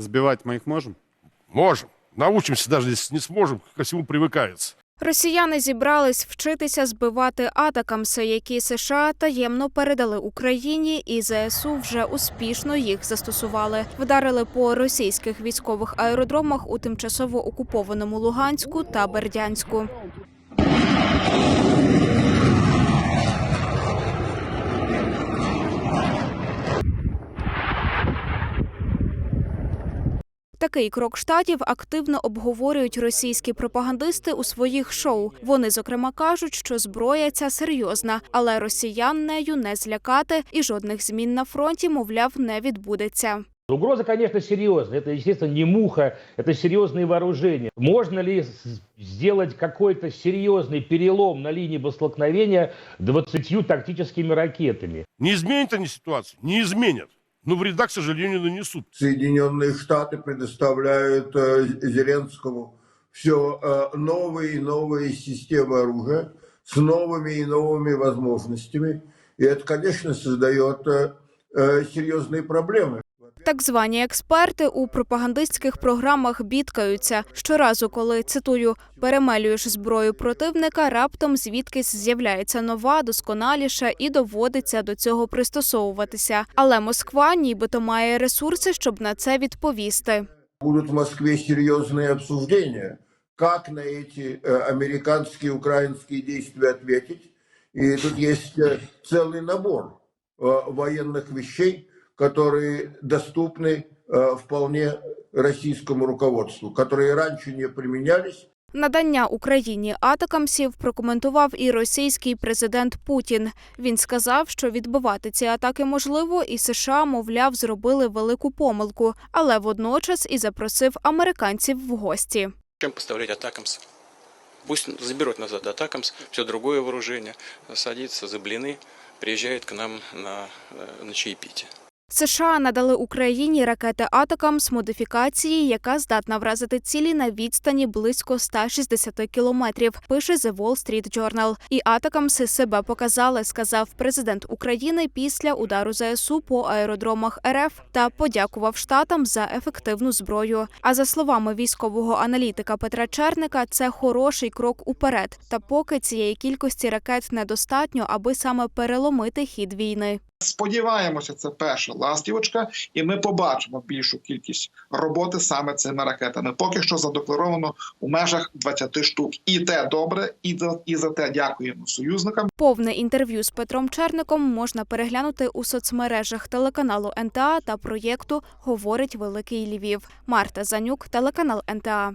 Сбивать мы их можем? Можем. Научимся, даже если не сможем, ко всему привыкается. Росіяни зібрались вчитися збивати атакамси, які США таємно передали Україні, і ЗСУ вже успішно їх застосували. Вдарили по російських військових аеродромах у тимчасово окупованому Луганську та Бердянську. Такий крок штатів активно обговорюють російські пропагандисти у своїх шоу. Вони зокрема кажуть, що зброя ця серйозна, але росіян нею не злякати, і жодних змін на фронті, мовляв, не відбудеться. Угроза, конечно, серьезная. Это, естественно, не муха, это серьезные вооружения. Можно ли с- сделать какой-то серьезный перелом на линии боестолкновения 20 тактическими ракетами? Не изменят они ситуацию? Не изменят. Но вреда, к сожалению, нанесут. Соединенные Штаты предоставляют э, Зеленскому все э, новые и новые системы оружия с новыми и новыми возможностями. И это, конечно, создает э, э, серьезные проблемы. Так звані експерти у пропагандистських програмах бідкаються. Щоразу, коли цитую, перемелюєш зброю противника, раптом звідкись з'являється нова, досконаліша і доводиться до цього пристосовуватися. Але Москва нібито має ресурси, щоб на це відповісти. Будут в Москве серьезные обсуждения, как на эти э, американские и украинские действия ответить. И тут есть э, целый набор э, военных вещей, которые доступны э, вполне российскому руководству, которые раньше не применялись, Надання Україні атакамсів прокоментував і російський президент Путін. Він сказав, що відбивати ці атаки можливо, і США, мовляв, зробили велику помилку, але водночас і запросив американців в гості. Чем поставлять Атакамс? Пусть заберут назад Атакамс, все другое вооружение, садится за блины, приезжает к нам на, э, на чаепитие. США надали Україні ракети Атакамс модифікації, яка здатна вразити цілі на відстані близько 160 кілометрів. Пише The Wall Street Journal. І Атакамси себе показали, сказав президент України після удару ЗСУ по аеродромах РФ та подякував штатам за ефективну зброю. А за словами військового аналітика Петра Черника, це хороший крок уперед. Та поки цієї кількості ракет недостатньо, аби саме переломити хід війни. Сподіваємося, це перша ластівочка, і ми побачимо більшу кількість роботи саме цими ракетами. Поки що задекларовано у межах 20 штук. І те добре, і за, і за те дякуємо союзникам. Повне інтерв'ю з Петром Черником можна переглянути у соцмережах телеканалу НТА та проєкту Говорить Великий Львів. Марта Занюк, телеканал НТА.